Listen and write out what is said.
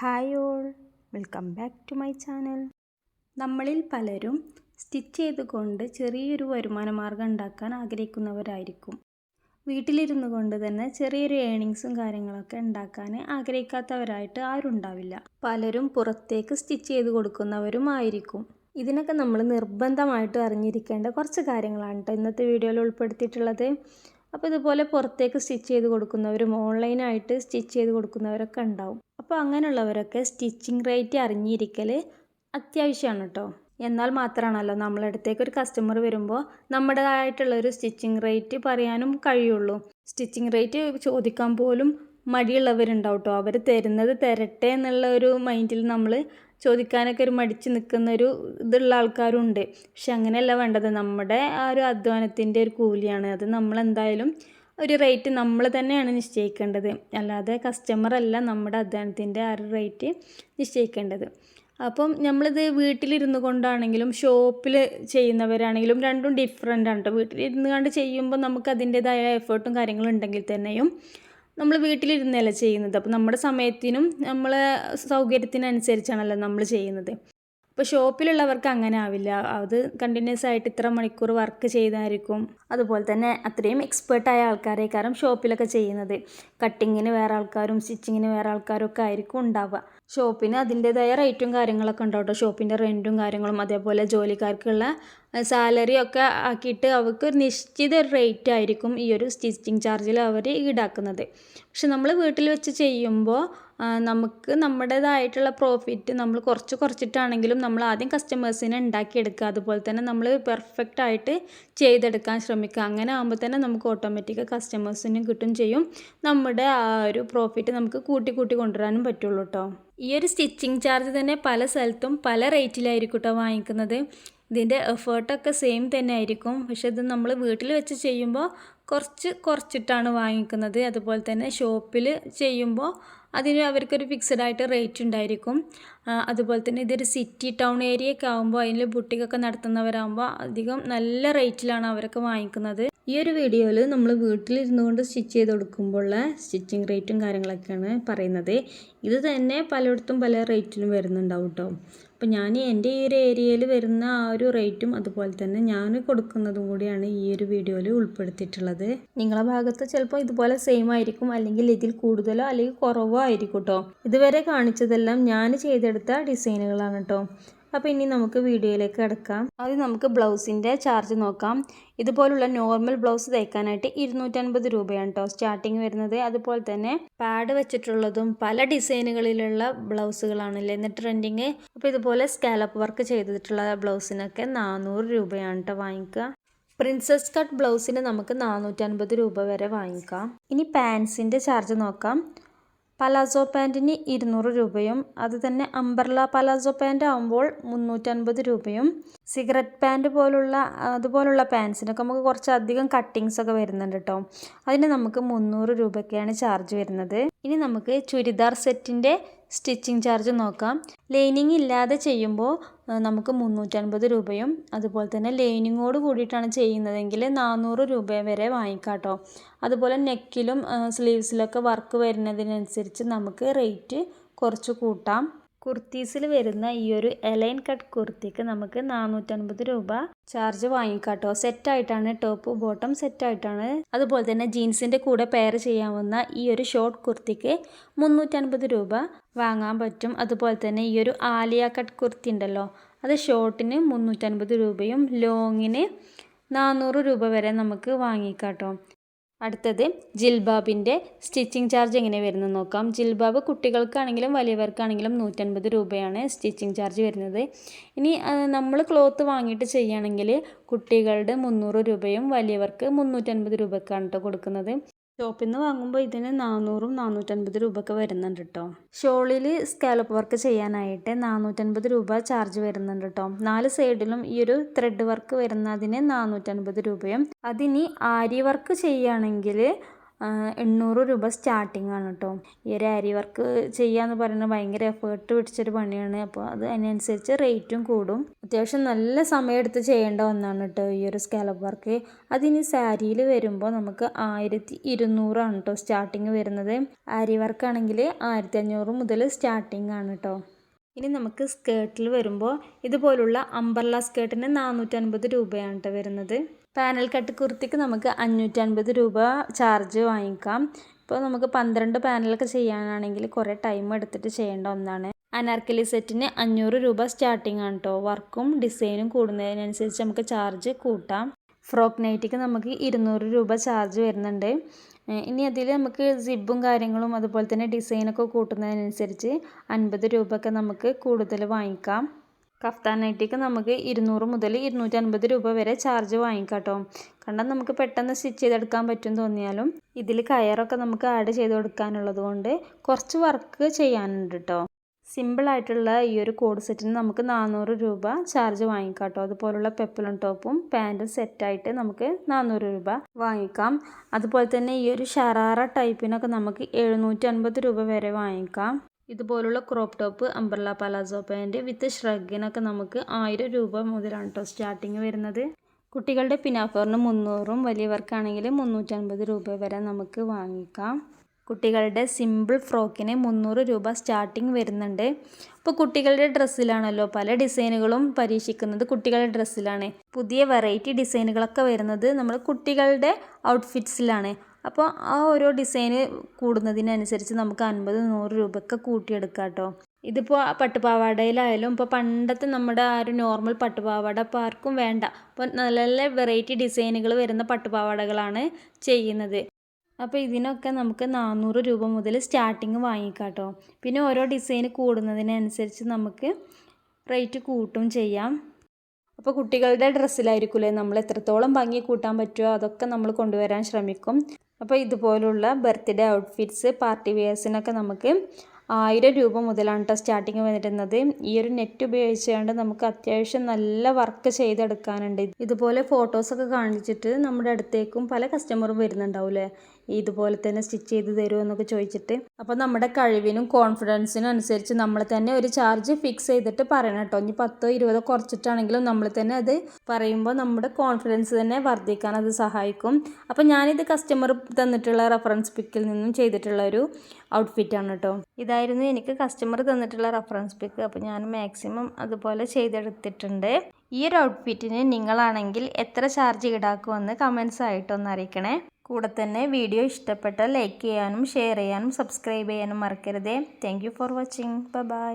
Hi all. Welcome back to my channel. നമ്മളിൽ പലരും stitch ചെയ്തുകൊണ്ട് ചെറിയൊരു വരുമാന മാർഗം ഉണ്ടാക്കാൻ ആഗ്രഹിക്കുന്നവരായിരിക്കും. വീട്ടിലിരുന്നു കൊണ്ട് തന്നെ ചെറിയൊരു ഏണിങ്സും കാര്യങ്ങളൊക്കെ ഉണ്ടാക്കാൻ ആഗ്രഹിക്കാത്തവരായിട്ട് ആരും ഉണ്ടാവില്ല. പലരും പുറത്തേക്ക് സ്റ്റിച്ച് ചെയ്ത് കൊടുക്കുന്നവരും ആയിരിക്കും. ഇതിനൊക്കെ നമ്മൾ നിർബന്ധമായിട്ട് അറിഞ്ഞിരിക്കേണ്ട കുറച്ച് കാര്യങ്ങളാണ് കേട്ടോ ഇന്നത്തെ വീഡിയോയിൽ ഉൾപ്പെടുത്തിയിട്ടുള്ളത്. അപ്പോൾ ഇതുപോലെ പുറത്തേക്ക് സ്റ്റിച്ച് ചെയ്ത് കൊടുക്കുന്നവരും ഓൺലൈനായിട്ട് സ്റ്റിച്ച് ചെയ്ത് കൊടുക്കുന്നവരൊക്കെ ഉണ്ടാവും. അപ്പോൾ അങ്ങനെയുള്ളവരൊക്കെ സ്റ്റിച്ചിങ് റേറ്റ് അറിഞ്ഞിരിക്കൽ അത്യാവശ്യമാണ് കേട്ടോ. എന്നാൽ മാത്രമാണല്ലോ നമ്മളടുത്തേക്ക് ഒരു കസ്റ്റമർ വരുമ്പോൾ നമ്മുടേതായിട്ടുള്ള ഒരു സ്റ്റിച്ചിങ് റേറ്റ് പറയാനും കഴിയുള്ളൂ. സ്റ്റിച്ചിങ് റേറ്റ് ചോദിക്കാൻ പോലും മടിയുള്ളവരുണ്ടാവും കേട്ടോ. അവർ തരുന്നത് തരട്ടെ എന്നുള്ള ഒരു മൈൻഡിൽ നമ്മൾ ചോദിക്കാനൊക്കെ ഒരു മടിച്ച് നിൽക്കുന്ന ഒരു ഇതുള്ള ആൾക്കാരുണ്ട്. പക്ഷെ അങ്ങനെയല്ല വേണ്ടത്. നമ്മുടെ ആ ഒരു അധ്വാനത്തിന്റെ ഒരു കൂലിയാണ്. അത് നമ്മളെന്തായാലും ഒരു റേറ്റ് നമ്മൾ തന്നെയാണ് നിശ്ചയിക്കേണ്ടത്. അല്ലാതെ കസ്റ്റമർ അല്ല നമ്മുടെ അധ്വാനത്തിന്റെ ആ ഒരു റേറ്റ് നിശ്ചയിക്കേണ്ടത്. അപ്പം നമ്മളിത് വീട്ടിലിരുന്ന് കൊണ്ടാണെങ്കിലും ഷോപ്പിൽ ചെയ്യുന്നവരാണെങ്കിലും രണ്ടും ഡിഫറെന്റ് ആണ് കേട്ടോ വീട്ടിലിരുന്ന് കണ്ട് ചെയ്യുമ്പോൾ നമുക്ക് അതിന്റേതായ എഫേർട്ടും കാര്യങ്ങളും ഉണ്ടെങ്കിൽ തന്നെയും നമ്മൾ വീട്ടിലിരുന്നല്ല ചെയ്യുന്നത്. അപ്പോൾ നമ്മുടെ സമയത്തിനും നമ്മളെ സൗകര്യത്തിനനുസരിച്ചാണല്ലോ നമ്മൾ ചെയ്യുന്നത്. അപ്പോൾ ഷോപ്പിലുള്ളവർക്ക് അങ്ങനെ ആവില്ല. അത് കണ്ടിന്യൂസ് ആയിട്ട് ഇത്ര മണിക്കൂർ വർക്ക് ചെയ്തായിരിക്കും. അതുപോലെ തന്നെ അത്രയും എക്സ്പേർട്ടായ ആൾക്കാരെ കാരണം ഷോപ്പിലൊക്കെ ചെയ്യുന്നത്. കട്ടിങ്ങിന് വേറെ ആൾക്കാരും സ്റ്റിച്ചിങ്ങിന് വേറെ ആൾക്കാരും ഒക്കെ ആയിരിക്കും ഉണ്ടാവുക. ഷോപ്പിന് അതിന്റെതായ റേറ്റും കാര്യങ്ങളൊക്കെ ഉണ്ടാവും കേട്ടോ. ഷോപ്പിന്റെ റെന്റും കാര്യങ്ങളും അതേപോലെ ജോലിക്കാർക്കുള്ള സാലറി ഒക്കെ ആക്കിയിട്ട് അവർക്ക് ഒരു നിശ്ചിത ഒരു റേറ്റ് ആയിരിക്കും ഈ ഒരു സ്റ്റിച്ചിങ് ചാർജിൽ അവർ ഈടാക്കുന്നത്. പക്ഷെ നമ്മൾ വീട്ടിൽ വെച്ച് ചെയ്യുമ്പോൾ നമുക്ക് നമ്മുടേതായിട്ടുള്ള പ്രോഫിറ്റ് നമ്മൾ കുറച്ച് കുറച്ചിട്ടാണെങ്കിലും നമ്മൾ ആദ്യം കസ്റ്റമേഴ്സിനെ ഉണ്ടാക്കിയെടുക്കുക. അതുപോലെ തന്നെ നമ്മൾ പെർഫെക്റ്റ് ആയിട്ട് ചെയ്തെടുക്കാൻ ശ്രമിക്കുക. അങ്ങനെ ആകുമ്പോൾ തന്നെ നമുക്ക് ഓട്ടോമാറ്റിക് കസ്റ്റമേഴ്സിനും കിട്ടും ചെയ്യും. നമ്മുടെ ആ ഒരു പ്രോഫിറ്റ് നമുക്ക് കൂട്ടി കൂട്ടി കൊണ്ടുവരാനും പറ്റുള്ളൂ കേട്ടോ ഈ ഒരു സ്റ്റിച്ചിങ് ചാർജ് തന്നെ പല സ്ഥലത്തും പല റേറ്റിലായിരിക്കും കേട്ടോ വാങ്ങിക്കുന്നത്. ഇതിന്റെ എഫേർട്ടൊക്കെ സെയിം തന്നെ ആയിരിക്കും. പക്ഷെ ഇത് നമ്മൾ വീട്ടിൽ വെച്ച് ചെയ്യുമ്പോൾ കുറച്ച് കുറച്ചിട്ടാണ് വാങ്ങിക്കുന്നത്. അതുപോലെ തന്നെ ഷോപ്പിൽ ചെയ്യുമ്പോൾ അതിന് അവർക്കൊരു ഫിക്സഡ് ആയിട്ട് റേറ്റ് ഉണ്ടായിരിക്കും. അതുപോലെ തന്നെ ഇതൊരു സിറ്റി ടൗൺ ഏരിയ ഒക്കെ ആകുമ്പോൾ അതിൽ ബുട്ടിക്കൊക്കെ നടത്തുന്നവരാകുമ്പോൾ അധികം നല്ല റേറ്റിലാണ് അവരൊക്കെ വാങ്ങിക്കുന്നത്. ഈ ഒരു വീഡിയോയിൽ നമ്മൾ വീട്ടിലിരുന്നു കൊണ്ട് സ്റ്റിച്ച് ചെയ്ത് കൊടുക്കുമ്പോഴുള്ള സ്റ്റിച്ചിങ് റേറ്റും കാര്യങ്ങളൊക്കെയാണ് പറയുന്നത്. ഇത് തന്നെ പലയിടത്തും പല റേറ്റിലും വരുന്നുണ്ടാവും കേട്ടോ. അപ്പോൾ ഞാൻ എന്റെ ഈ ഒരു ഏരിയയിൽ വരുന്ന ആ ഒരു റേറ്റും അതുപോലെ തന്നെ ഞാൻ കൊടുക്കുന്നതും കൂടിയാണ് ഈ ഒരു വീഡിയോയിൽ ഉൾപ്പെടുത്തിയിട്ടുള്ളത്. നിങ്ങളെ ഭാഗത്ത് ചിലപ്പോൾ ഇതുപോലെ സെയിം ആയിരിക്കും അല്ലെങ്കിൽ ഇതിൽ കൂടുതലോ അല്ലെങ്കിൽ കുറവോ ആയിരിക്കും കേട്ടോ. ഇതുവരെ കാണിച്ചതെല്ലാം ഞാൻ ചെയ്തെടുത്ത ഡിസൈനുകളാണ് കേട്ടോ. അപ്പോൾ ഇനി നമുക്ക് വീഡിയോയിലേക്ക് കിടക്കാം. ആദ്യം നമുക്ക് ബ്ലൗസിന്റെ ചാർജ് നോക്കാം. ഇതുപോലുള്ള നോർമൽ ബ്ലൗസ് തയ്ക്കാനായിട്ട് ഇരുന്നൂറ്റൻപത് രൂപയാണ് കേട്ടോ സ്റ്റാർട്ടിങ് വരുന്നത്. അതുപോലെ തന്നെ പാഡ് വെച്ചിട്ടുള്ളതും പല ഡിസൈനുകളിലുള്ള ബ്ലൗസുകളാണല്ലേ ഇന്ന് ട്രെൻഡിങ്. അപ്പോൾ ഇതുപോലെ സ്കാലപ്പ് വർക്ക് ചെയ്തിട്ടുള്ള ബ്ലൗസിനൊക്കെ നാനൂറ് രൂപയാണ് കേട്ടോ വാങ്ങിക്കുക. പ്രിൻസസ് കട്ട് ബ്ലൗസിന് നമുക്ക് നാനൂറ്റൻപത് രൂപ വരെ വാങ്ങിക്കാം. ഇനി പാൻസിന്റെ ചാർജ് നോക്കാം. പലാസോ പാന്റിന് ഇരുന്നൂറ് രൂപയും അതുതന്നെ അംബർല പലാസോ പാന്റ് ആകുമ്പോൾ മുന്നൂറ്റൻപത് രൂപയും. സിഗരറ്റ് പാന്റ് പോലുള്ള അതുപോലുള്ള പാൻസിനൊക്കെ നമുക്ക് കുറച്ചധികം കട്ടിങ്സ് ഒക്കെ വരുന്നുണ്ട് കേട്ടോ അതിന് നമുക്ക് മുന്നൂറ് രൂപയ്ക്കാണ് ചാർജ് വരുന്നത്. ഇനി നമുക്ക് ചുരിദാർ സെറ്റിന്റെ സ്റ്റിച്ചിങ് ചാർജ് നോക്കാം. ലൈനിങ് ഇല്ലാതെ ചെയ്യുമ്പോൾ നമുക്ക് മുന്നൂറ്റൻപത് രൂപയും അതുപോലെ തന്നെ ലൈനിങ്ങോട് കൂടിയിട്ടാണ് ചെയ്യുന്നതെങ്കിൽ നാനൂറ് രൂപ വരെ വാങ്ങിക്കാം കേട്ടോ. അതുപോലെ നെക്കിലും സ്ലീവ്സിലൊക്കെ വർക്ക് വരുന്നതിനനുസരിച്ച് നമുക്ക് റേറ്റ് കുറച്ച് കൂട്ടാം. കുർത്തീസിൽ വരുന്ന ഈ ഒരു എലൈൻ കട്ട് കുർത്തിക്ക് നമുക്ക് നാനൂറ്റൻപത് രൂപ ചാർജ് വാങ്ങിക്കാട്ടോ. സെറ്റായിട്ടാണ് ടോപ്പ് ബോട്ടം സെറ്റായിട്ടാണ് അതുപോലെ തന്നെ ജീൻസിന്റെ കൂടെ പെയർ ചെയ്യാവുന്ന ഈ ഒരു ഷോർട്ട് കുർത്തിക്ക് മുന്നൂറ്റൻപത് രൂപ വാങ്ങാൻ പറ്റും. അതുപോലെ തന്നെ ഈ ഒരു ആലിയ കട്ട് കുർത്തി ഉണ്ടല്ലോ അത് ഷോർട്ടിന് മുന്നൂറ്റൻപത് രൂപയും ലോങ്ങിന് നാനൂറ് രൂപ വരെ നമുക്ക് വാങ്ങിക്കാട്ടോ. അടുത്തത് ജിൽബാബിന്റെ സ്റ്റിച്ചിങ് ചാർജ് എങ്ങനെ വരുന്നത് നോക്കാം. ജിൽബാബ് കുട്ടികൾക്കാണെങ്കിലും വലിയവർക്കാണെങ്കിലും നൂറ്റൻപത് രൂപയാണ് സ്റ്റിച്ചിങ് ചാർജ് വരുന്നത്. ഇനി നമ്മൾ ക്ലോത്ത് വാങ്ങിയിട്ട് ചെയ്യുകയാണെങ്കിൽ കുട്ടികളുടെ മുന്നൂറ് രൂപയും വലിയവർക്ക് മുന്നൂറ്റൻപത് രൂപയ്ക്കാണ് കേട്ടോ കൊടുക്കുന്നത്. ഷോപ്പിൽ നിന്ന് വാങ്ങുമ്പോൾ ഇതിന് നാനൂറും നാനൂറ്റൻപത് രൂപയൊക്കെ വരുന്നുണ്ട് കേട്ടോ ഷോളിൽ സ്കാലപ്പ് വർക്ക് ചെയ്യാനായിട്ട് നാനൂറ്റൻപത് രൂപ ചാർജ് വരുന്നുണ്ട് കേട്ടോ നാല് സൈഡിലും ഈ ഒരു ത്രെഡ് വർക്ക് വരുന്നതിന് നാനൂറ്റൻപത് രൂപയും. അതിനി ആരി വർക്ക് ചെയ്യുകയാണെങ്കിൽ എണ്ണൂറ് രൂപ സ്റ്റാർട്ടിംഗ് ആണ് കേട്ടോ ഈ ഒരു അരി വർക്ക് ചെയ്യാന്ന് പറയുന്നത് ഭയങ്കര എഫേർട്ട് പിടിച്ചൊരു പണിയാണ്. അപ്പോൾ അത് അതിനനുസരിച്ച് റേറ്റും കൂടും. അത്യാവശ്യം നല്ല സമയമെടുത്ത് ചെയ്യേണ്ട ഒന്നാണ് കേട്ടോ ഈ ഒരു സ്കാലപ്പ് വർക്ക് അതിന് സാരിയിൽ വരുമ്പോൾ നമുക്ക് ആയിരത്തി ഇരുന്നൂറാണ് കേട്ടോ സ്റ്റാർട്ടിങ് വരുന്നത്. അരി വർക്ക് ആണെങ്കിൽ ആയിരത്തി അഞ്ഞൂറ് മുതൽ സ്റ്റാർട്ടിങ് ആണ് കേട്ടോ ഇനി നമുക്ക് സ്കേർട്ടിൽ വരുമ്പോൾ ഇതുപോലുള്ള അമ്പർല സ്കേർട്ടിന് നാനൂറ്റൻപത് രൂപയാണ് കേട്ടോ വരുന്നത്. പാനൽ കട്ട് കുർത്തിക്ക് നമുക്ക് അഞ്ഞൂറ്റൻപത് രൂപ ചാർജ് വാങ്ങിക്കാം. ഇപ്പോൾ നമുക്ക് പന്ത്രണ്ട് പാനലൊക്കെ ചെയ്യാനാണെങ്കിൽ കുറേ ടൈം എടുത്തിട്ട് ചെയ്യേണ്ട ഒന്നാണ്. അനാർക്കലി സെറ്റിന് അഞ്ഞൂറ് രൂപ സ്റ്റാർട്ടിംഗ് ആണ് കേട്ടോ വർക്കും ഡിസൈനും കൂടുന്നതിനനുസരിച്ച് നമുക്ക് ചാർജ് കൂട്ടാം. ഫ്രോക്ക് നൈറ്റിക്ക് നമുക്ക് ഇരുന്നൂറ് രൂപ ചാർജ് വരുന്നുണ്ട്. ഇനി അതിൽ നമുക്ക് സിബും കാര്യങ്ങളും അതുപോലെ തന്നെ ഡിസൈനൊക്കെ കൂട്ടുന്നതിനനുസരിച്ച് അൻപത് രൂപയൊക്കെ നമുക്ക് കൂടുതൽ വാങ്ങിക്കാം. കഫ്താൻ നൈറ്റിക്ക് നമുക്ക് ഇരുന്നൂറ് മുതൽ ഇരുന്നൂറ്റി അൻപത് രൂപ വരെ ചാർജ് വാങ്ങിക്കാം കണ്ടാൽ നമുക്ക് പെട്ടെന്ന് സ്റ്റിച്ച് ചെയ്തെടുക്കാൻ പറ്റും തോന്നിയാലും ഇതിൽ കയറൊക്കെ നമുക്ക് ആഡ് ചെയ്ത് കൊടുക്കാനുള്ളത് കുറച്ച് വർക്ക് ചെയ്യാനുണ്ട് കേട്ടോ സിമ്പിളായിട്ടുള്ള ഈ ഒരു കോഡ് സെറ്റിന് നമുക്ക് നാനൂറ് രൂപ ചാർജ് വാങ്ങിക്കാം കേട്ടോ അതുപോലുള്ള പെപ്പലും ടോപ്പും പാന്റും സെറ്റായിട്ട് നമുക്ക് നാനൂറ് രൂപ വാങ്ങിക്കാം. അതുപോലെ തന്നെ ഈ ഒരു ഷറാറ ടൈപ്പിനൊക്കെ നമുക്ക് എഴുന്നൂറ്റി അൻപത് രൂപ വരെ വാങ്ങിക്കാം. ഇതുപോലുള്ള crop top umbrella palazzo pant with ഷ്രഗിനൊക്കെ നമുക്ക് ആയിരം രൂപ മുതലാണ് കേട്ടോ സ്റ്റാർട്ടിങ് വരുന്നത്. കുട്ടികളുടെ പിനാഫറിന് മുന്നൂറും വലിയവർക്കാണെങ്കിൽ മുന്നൂറ്റൻപത് രൂപ വരെ നമുക്ക് വാങ്ങിക്കാം. കുട്ടികളുടെ സിമ്പിൾ ഫ്രോക്കിന് മുന്നൂറ് രൂപ സ്റ്റാർട്ടിങ് വരുന്നുണ്ട്. ഇപ്പോൾ കുട്ടികളുടെ ഡ്രസ്സിലാണല്ലോ പല ഡിസൈനുകളും പരീക്ഷിക്കുന്നത്. കുട്ടികളുടെ ഡ്രസ്സിലാണ് പുതിയ വെറൈറ്റി ഡിസൈനുകളൊക്കെ വരുന്നത് നമ്മൾ കുട്ടികളുടെ ഔട്ട്ഫിറ്റ്സിലാണ് അപ്പോൾ ആ ഓരോ ഡിസൈന് കൂടുന്നതിനനുസരിച്ച് നമുക്ക് അൻപത് നൂറ് രൂപയൊക്കെ കൂട്ടിയെടുക്കാം കേട്ടോ. ഇതിപ്പോൾ പട്ടുപാവാടയിലായാലും ഇപ്പോൾ പണ്ടത്തെ നമ്മുടെ ആ ഒരു നോർമൽ പട്ടുപാവാട ഇപ്പോൾ ആർക്കും വേണ്ട. അപ്പോൾ നല്ല നല്ല വെറൈറ്റി ഡിസൈനുകൾ വരുന്ന പട്ടുപാവാടകളാണ് ചെയ്യുന്നത്. അപ്പോൾ ഇതിനൊക്കെ നമുക്ക് നാനൂറ് രൂപ മുതൽ സ്റ്റാർട്ടിങ് വാങ്ങിക്കാട്ടോ. പിന്നെ ഓരോ ഡിസൈൻ കൂടുന്നതിനനുസരിച്ച് നമുക്ക് റേറ്റ് കൂട്ടും ചെയ്യാം. അപ്പോൾ കുട്ടികളുടെ ഡ്രസ്സിലായിരിക്കില്ലേ നമ്മൾ എത്രത്തോളം ഭംഗി കൂട്ടാൻ പറ്റുമോ അതൊക്കെ നമ്മൾ കൊണ്ടുവരാൻ ശ്രമിക്കും. അപ്പോൾ ഇതുപോലുള്ള ബർത്ത്ഡേ ഔട്ട്ഫിറ്റ്സ് പാർട്ടി വെയേഴ്സിനൊക്കെ നമുക്ക് ആയിരം രൂപ മുതലാണ് കേട്ടോ സ്റ്റാർട്ടിങ് വരുന്നത് ഈ ഒരു നെറ്റ് ഉപയോഗിച്ചുകൊണ്ട് നമുക്ക് അത്യാവശ്യം നല്ല വർക്ക് ചെയ്തെടുക്കാനുണ്ട്. ഇതുപോലെ ഫോട്ടോസൊക്കെ കാണിച്ചിട്ട് നമ്മുടെ അടുത്തേക്കും പല കസ്റ്റമറും വരുന്നുണ്ടാവില്ലേ ഇതുപോലെ തന്നെ സ്റ്റിച്ച് ചെയ്ത് തരുമോ എന്നൊക്കെ ചോദിച്ചിട്ട്. അപ്പോൾ നമ്മുടെ കഴിവിനും കോൺഫിഡൻസിനും അനുസരിച്ച് നമ്മൾ തന്നെ ഒരു ചാർജ് ഫിക്സ് ചെയ്തിട്ട് പറയണം കേട്ടോ ഇനി പത്തോ ഇരുപതോ കുറച്ചിട്ടാണെങ്കിലും നമ്മൾ തന്നെ അത് പറയുമ്പോൾ നമ്മുടെ കോൺഫിഡൻസ് തന്നെ വർദ്ധിക്കാൻ അത് സഹായിക്കും. അപ്പോൾ ഞാനിത് കസ്റ്റമർ തന്നിട്ടുള്ള റെഫറൻസ് പിക്കിൽ നിന്നും ചെയ്തിട്ടുള്ള ഒരു ഔട്ട്ഫിറ്റാണ് കേട്ടോ ഇതായിരുന്നു എനിക്ക് കസ്റ്റമർ തന്നിട്ടുള്ള റെഫറൻസ് പിക്ക് അപ്പോൾ ഞാൻ മാക്സിമം അതുപോലെ ചെയ്തെടുത്തിട്ടുണ്ട്. ഈ ഒരു ഔട്ട്ഫിറ്റിന് നിങ്ങളാണെങ്കിൽ എത്ര ചാർജ് ഈടാക്കുമെന്ന് കമൻസ് ആയിട്ടൊന്ന് അറിയിക്കണേ. കൂടെ തന്നെ വീഡിയോ ഇഷ്ടപ്പെട്ടാൽ ലൈക്ക് ചെയ്യാനും ഷെയർ ചെയ്യാനും സബ്സ്ക്രൈബ് ചെയ്യാനും മറക്കരുതേ. Thank for watching bye